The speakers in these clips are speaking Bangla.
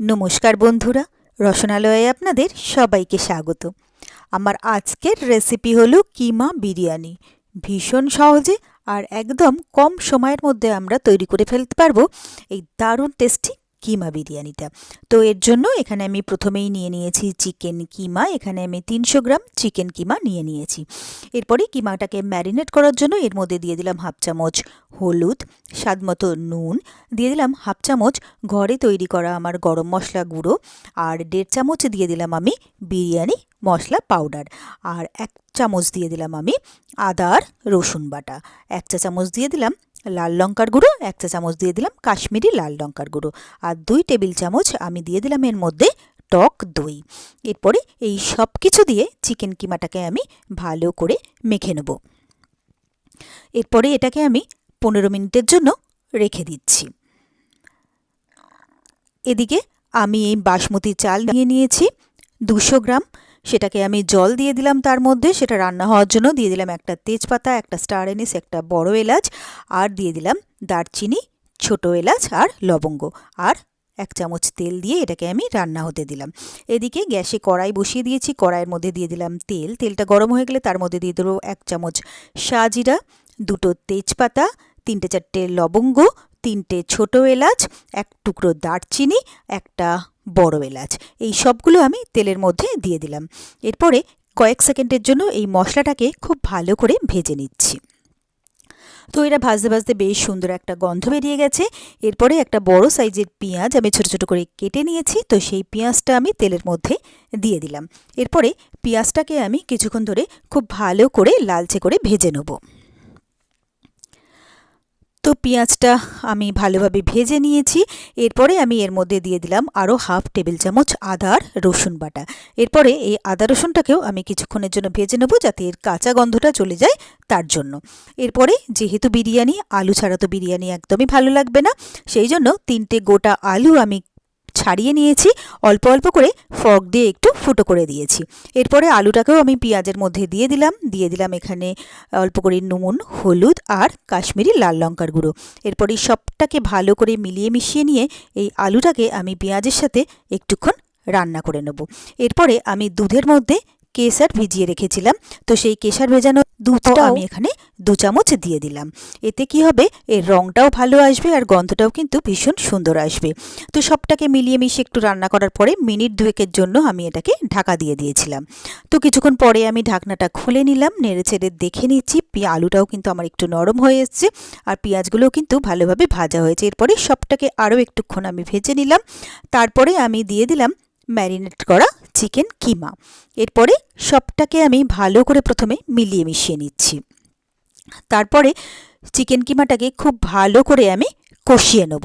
নমস্কার বন্ধুরা, রসনালয়ে আপনাদের সবাইকে স্বাগত। আমার আজকের রেসিপি হলো কিমা বিরিয়ানি। ভীষণ সহজে আর একদম কম সময়ের মধ্যে আমরা তৈরি করে ফেলতে পারব। এই দারুণ টেস্টি কিমা বিরিয়ানিটা। তো এর জন্য এখানে আমি প্রথমেই নিয়ে নিয়েছি চিকেন কিমা, এখানে আমি তিনশো গ্রাম চিকেন কিমা নিয়ে নিয়েছি। এরপরে কিমাটাকে ম্যারিনেট করার জন্য এর মধ্যে দিয়ে দিলাম হাফ চামচ হলুদ স্বাদমতো নুন, দিয়ে দিলাম হাফ চামচ ঘরে তৈরি করা আমার গরম মশলা গুঁড়ো, আর দেড় চামচ দিয়ে দিলাম আমি বিরিয়ানি মশলা পাউডার। আর এক চামচ দিয়ে দিলাম আমি আদার রসুন বাটা। এক চা চামচ দিয়ে দিলাম লাল লঙ্কার গুঁড়ো, এক চা চামচ দিয়ে দিলাম কাশ্মীরি লাল লঙ্কার গুঁড়ো আর দুই টেবিল চামচ আমি দিয়ে দিলাম এর মধ্যে টক দই। এরপরে এই সব কিছু দিয়ে চিকেন কিমাটাকে আমি ভালো করে মেখে নেব। এরপরে এটাকে আমি পনেরো মিনিটের জন্য রেখে দিচ্ছি। এদিকে আমি এই বাসমতি চাল নিয়ে নিয়েছি দুশো গ্রাম সেটাকে আমি জল দিয়ে দিলাম তার মধ্যে, সেটা রান্না হওয়ার জন্য দিয়ে দিলাম একটা তেজপাতা, একটা স্টার এনিস একটা বড় এলাচ, আর দিয়ে দিলাম দারচিনি, ছোট এলাচ আর লবঙ্গ, আর এক চামচ তেল দিয়ে এটাকে আমি রান্না হতে দিলাম। এদিকে গ্যাসে কড়াই বসিয়ে দিয়েছি, কড়াইয়ের মধ্যে দিয়ে দিলাম তেল। তেলটা গরম হয়ে গেলে তার মধ্যে দিয়ে দেবো এক চামচ সাজিরা, দুটো তেজপাতা, তিনটে চারটে লবঙ্গ তিনটে ছোট এলাচ, এক টুকরো দারচিনি, একটা বড় এলাচ। এই সবগুলো আমি তেলের মধ্যে দিয়ে দিলাম। এরপরে কয়েক সেকেন্ডের জন্য এই মশলাটাকে খুব ভালো করে ভেজে নিচ্ছি। তো এটা ভাজতে ভাজতে বেশ সুন্দর একটা গন্ধ বেরিয়ে গেছে। এরপরে একটা বড় সাইজের পেঁয়াজ আমি ছোট ছোট করে কেটে নিয়েছি। তো সেই পেঁয়াজটা আমি তেলের মধ্যে দিয়ে দিলাম। এরপরে পেঁয়াজটাকে আমি কিছুক্ষণ ধরে খুব ভালো করে লালচে করে ভেজে নেব। তো পেঁয়াজটা আমি ভালোভাবে ভেজে নিয়েছি। এরপরে আমি এর মধ্যে দিয়ে দিলাম আরও হাফ টেবিল চামচ আদার রসুন বাটা। এরপরে এই আদা রসুনটাকেও আমি কিছুক্ষণের জন্য ভেজে নেব যাতে এর কাঁচা গন্ধটা চলে যায় তার জন্য। এরপরে যেহেতু বিরিয়ানি, আলু ছাড়া তো বিরিয়ানি একদমই ভালো লাগবে না, সেই জন্য তিনটে গোটা আলু আমি ছাড়িয়ে নিয়েছি, অল্প অল্প করে ফক দিয়ে একটু ফুটো করে দিয়েছি। এরপরে আলুটাকেও আমি পেঁয়াজের মধ্যে দিয়ে দিলাম দিয়ে দিলাম এখানে অল্প করে নুন, হলুদ আর কাশ্মীরি লাল লঙ্কার গুঁড়ো। এরপরে সবটাকে ভালো করে মিলিয়ে মিশিয়ে নিয়ে এই আলুটাকে আমি পেঁয়াজের সাথে একটুক্ষণ রান্না করে নেব। এরপরে আমি দুধের মধ্যে কেসার ভিজিয়ে রেখেছিলাম। তো সেই কেসার ভেজানো দুধটা আমি এখানে দু চামচ দিয়ে দিলাম। এতে কি হবে? এর রঙটাও ভালো আসবে আর গন্ধটাও কিন্তু ভীষণ সুন্দর আসবে। তো সবটাকে মিলিয়ে মিশিয়ে একটু রান্না করার পরে মিনিট দুয়েকের জন্য আমি এটাকে ঢাকা দিয়ে দিয়েছিলাম। তো কিছুক্ষণ পরে আমি ঢাকনাটা খুলে নিলাম নেড়ে ছেড়ে দেখে নিচ্ছি। আলুটাও কিন্তু আমার একটু নরম হয়ে এসছে আর পেঁয়াজগুলোও কিন্তু ভালোভাবে ভাজা হয়েছে। এরপরে সবটাকে আরও একটুক্ষণ আমি ভেজে নিলাম। তারপরে আমি দিয়ে দিলাম ম্যারিনেট করা চিকেন কিমা এরপরে সবটাকে আমি ভালো করে প্রথমে মিলিয়ে মিশিয়ে নিচ্ছি। তারপরে চিকেন কিমাটাকে খুব ভালো করে আমি কষিয়ে নেব।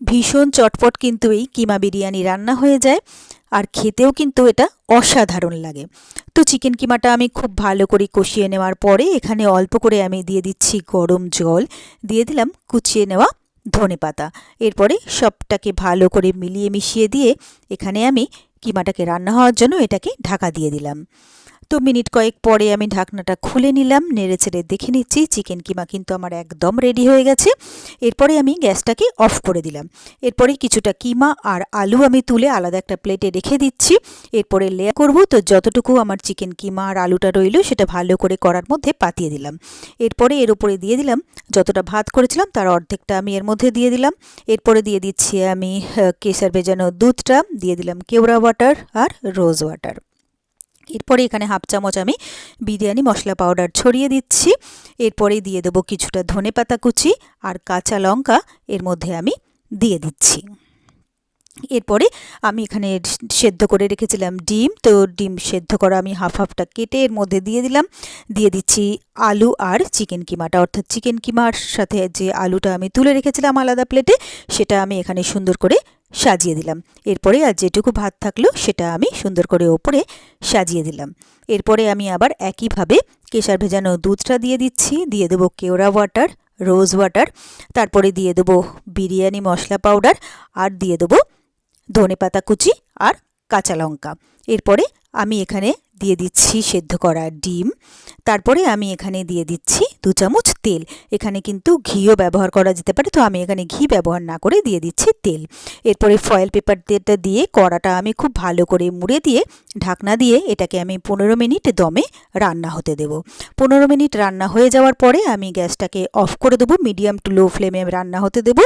ভীষণ চটপট কিন্তু এই কিমা বিরিয়ানি রান্না হয়ে যায় আর খেতেও কিন্তু এটা অসাধারণ লাগে। তো চিকেন কিমাটা আমি খুব ভালো করে কষিয়ে নেওয়ার পরে এখানে অল্প করে আমি দিয়ে দিচ্ছি গরম জল, দিয়ে দিলাম কুচিয়ে নেওয়া ধনে পাতা। এরপরে সবটাকে ভালো করে মিলিয়ে মিশিয়ে দিয়ে এখানে আমি কিমাটাকে রান্না হওয়ার জন্য এটাকে ঢাকা দিয়ে দিলাম। তো মিনিট কয়েক পরে আমি ঢাকনাটা খুলে নিলাম, নেড়ে ছেড়ে দেখে নিচ্ছি চিকেন কিমা কিন্তু আমার একদম রেডি হয়ে গেছে। এরপরে আমি গ্যাসটাকে অফ করে দিলাম। এরপরে কিছুটা কিমা আর আলু আমি তুলে আলাদা একটা প্লেটে রেখে দিচ্ছি। এরপরে লেয়ার করব, তো যতটুকু আমার চিকেন কিমা আর আলুটা রইল সেটা ভালো করে করার মধ্যে পাতিয়ে দিলাম। এরপরে এর উপরে দিয়ে দিলাম যতটা ভাত করেছিলাম তার অর্ধেকটা আমি এর মধ্যে দিয়ে দিলাম। এরপরে দিয়ে দিচ্ছি আমি কেসার ভেজানো দুধটা, দিয়ে দিলাম কেওড়া ওয়াটার আর রোজ ওয়াটার এরপরে এখানে হাফ চামচ আমি বিরিয়ানি মশলা পাউডার ছড়িয়ে দিচ্ছি। এরপরে দিয়ে দেবো কিছুটা ধনে পাতা কুচি আর কাঁচা লঙ্কা, এর মধ্যে আমি দিয়ে দিচ্ছি। এরপরে আমি এখানে সেদ্ধ করে রেখেছিলাম ডিম, তো ডিম সেদ্ধ করা আমি হাফ হাফটা কেটে এর মধ্যে দিয়ে দিলাম। দিয়ে দিচ্ছি আলু আর চিকেন কিমাটা, অর্থাৎ চিকেন কিমার সাথে যে আলুটা আমি তুলে রেখেছিলাম আলাদা প্লেটে, সেটা আমি এখানে সুন্দর করে সাজিয়ে দিলাম। এরপরে আর যেটুকু ভাত থাকল সেটা আমি সুন্দর করে ওপরে সাজিয়ে দিলাম। এরপরে আমি আবার একইভাবে কেশার ভেজানো দুধটা দিয়ে দিচ্ছি। দিয়ে দেবো কেওড়া ওয়াটার, রোজ ওয়াটার, তারপরে দিয়ে দেবো বিরিয়ানি মশলা পাউডার আর দিয়ে দেবো ধনে পাতা কুচি আর কাঁচা লঙ্কা। এরপরে আমি এখানে দিয়ে দিচ্ছি সেদ্ধ করা ডিম। তারপরে আমি এখানে দিয়ে দিচ্ছি দু চামচ তেল। এখানে কিন্তু ঘিও ব্যবহার করা যেতে পারে, তো আমি এখানে ঘি ব্যবহার না করে দিয়ে দিচ্ছি তেল। এরপরে ফয়েল পেপার দিয়ে কড়াটা আমি খুব ভালো করে মুড়ে দিয়ে ঢাকনা দিয়ে এটাকে আমি পনেরো মিনিট দমে রান্না হতে দেব। পনেরো মিনিট রান্না হয়ে যাওয়ার পরে আমি গ্যাসটাকে অফ করে দেবো মিডিয়াম টু লো ফ্লেমে রান্না হতে দেব।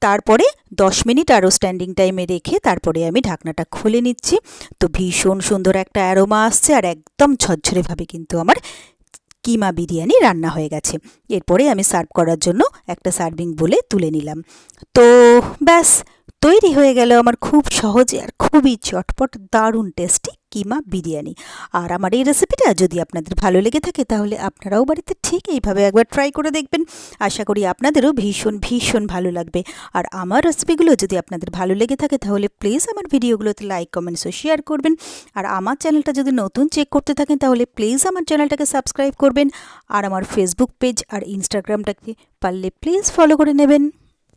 তারপরে দশ মিনিট আরও স্ট্যান্ডিং টাইমে রেখে তারপরে আমি ঢাকনাটা খুলে নিচ্ছি। তো ভীষণ সুন্দর একটা অ্যারোমা আসছে। আর একদম ঝরঝরেভাবে কিন্তু আমার কিমা বিরিয়ানি রান্না হয়ে গেছে। এরপরে আমি সার্ভ করার জন্য একটা সার্ভিং বলে তুলে নিলাম। তো ব্যাস তৈরি হয়ে গেল আমার খুব সহজে আর খুবই চটপট, দারুণ টেস্টি কিমা বিরিয়ানি। আর আমার এই রেসিপিটা যদি আপনাদের ভালো লেগে থাকে তাহলে আপনারাও বাড়িতে ঠিক এইভাবে একবার ট্রাই করে দেখবেন। আশা করি আপনাদেরও ভীষণ ভীষণ ভালো লাগবে। আর আমার রেসিপিগুলো যদি আপনাদের ভালো লেগে থাকে তাহলে প্লিজ আমার ভিডিওগুলোতে লাইক কমেন্টস ও শেয়ার করবেন। আর আমার চ্যানেলটা যদি নতুন চেক করতে থাকেন তাহলে প্লিজ আমার চ্যানেলটাকে সাবস্ক্রাইব করবেন। আর আমার ফেসবুক পেজ আর ইনস্টাগ্রামটাকে পারলে প্লিজ ফলো করে নেবেন।